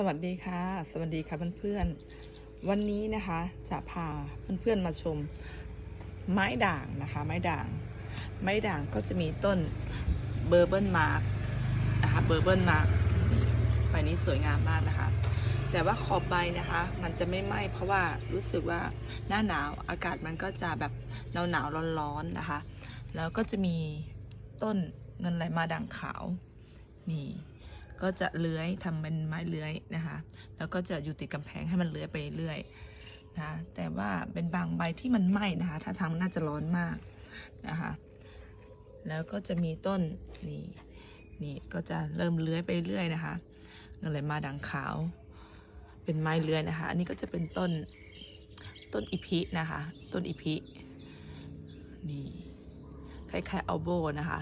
สวัสดีค่ะ สวัสดีค่ะเพื่อนๆ วันนี้นะคะจะพาเพื่อนๆมาชมไม้ด่างนะคะ ไม้ด่าง ไม้ด่างก็จะมีต้นเบอร์เบิลมาร์กนะคะเบอร์เบิลมาร์กใบนี้สวยงามมากนะคะ แต่ว่าขอบใบนะคะ มันจะไม่ไหม้เพราะว่ารู้สึกว่าหน้าหนาวอากาศมันก็จะแบบหนาวหนาวๆร้อนๆนะคะ แล้วก็จะมีต้นเงินไหลมาด่างขาวนี่ ก็จะเลื้อยทำเป็นไม้เลื้อยนะคะ แล้วก็จะอยู่ติดกำแพงให้มันเลื้อยไปเรื่อยนะแต่ว่าเป็นบางใบที่มันไหม้นะคะถ้าทางน่าจะร้อนมากนะคะแล้วก็จะมีต้นนี่นี่ก็จะเริ่มเลื้อยไปเรื่อยนะคะเงินไหลมาด่างขาว เป็นไม้เลื้อยนะคะ อันนี้ก็จะเป็นต้นต้นอีพินะคะ ต้นอีพินี่คล้ายๆอัลโบนะคะ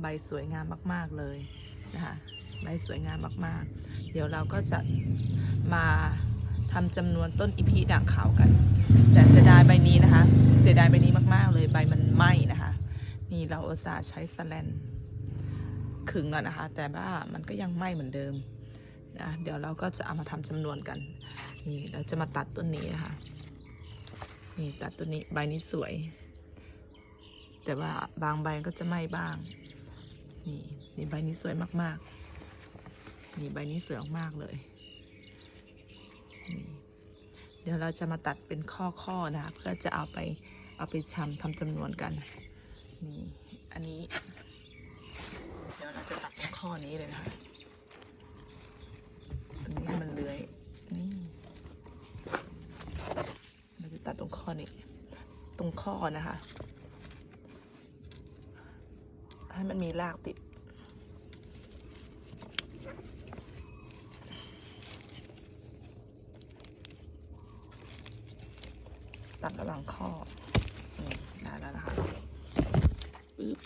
ใบสวยงามมาก ๆ เลย นะคะใบสวยงามมากๆ เดี๋ยวเราก็จะมาทำจำนวนต้นอีพีด่างขาวกัน แต่เสียดายใบนี้นะคะ เสียดายใบนี้มากๆ เลยใบมันไหม้นะคะ นี่เราอุตส่าห์ใช้สแลนขึงแล้วนะคะ แต่ว่ามันก็ยังไหม้เหมือนเดิมนะเดี๋ยวเราก็จะเอามาทำจำนวนกัน นี่เราจะมาตัดต้นนี้นะคะนี่ตัดต้นนี้ใบนี้สวย แต่ว่าบางใบก็จะไหม้บ้าง นี่นี่ใบนี้สวยมากๆ นี่ใบนี้สวยมากๆเลยนี่เดี๋ยวเราจะมาตัดเป็นข้อๆนะเพื่อจะเอาไปเอาไปทำทำจำนวนกัน นี่อันนี้ เดี๋ยวเราจะตัดตรงข้อนี้เลยนะคะอันนี้มันเลื้อยนี่เราจะตัดตรงข้อนี้ ตรงข้อนะคะ ให้มันมีรากติด ตัดระหว่างข้อนี่ได้แล้วนะคะปึ๊บ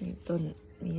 มีต้นมี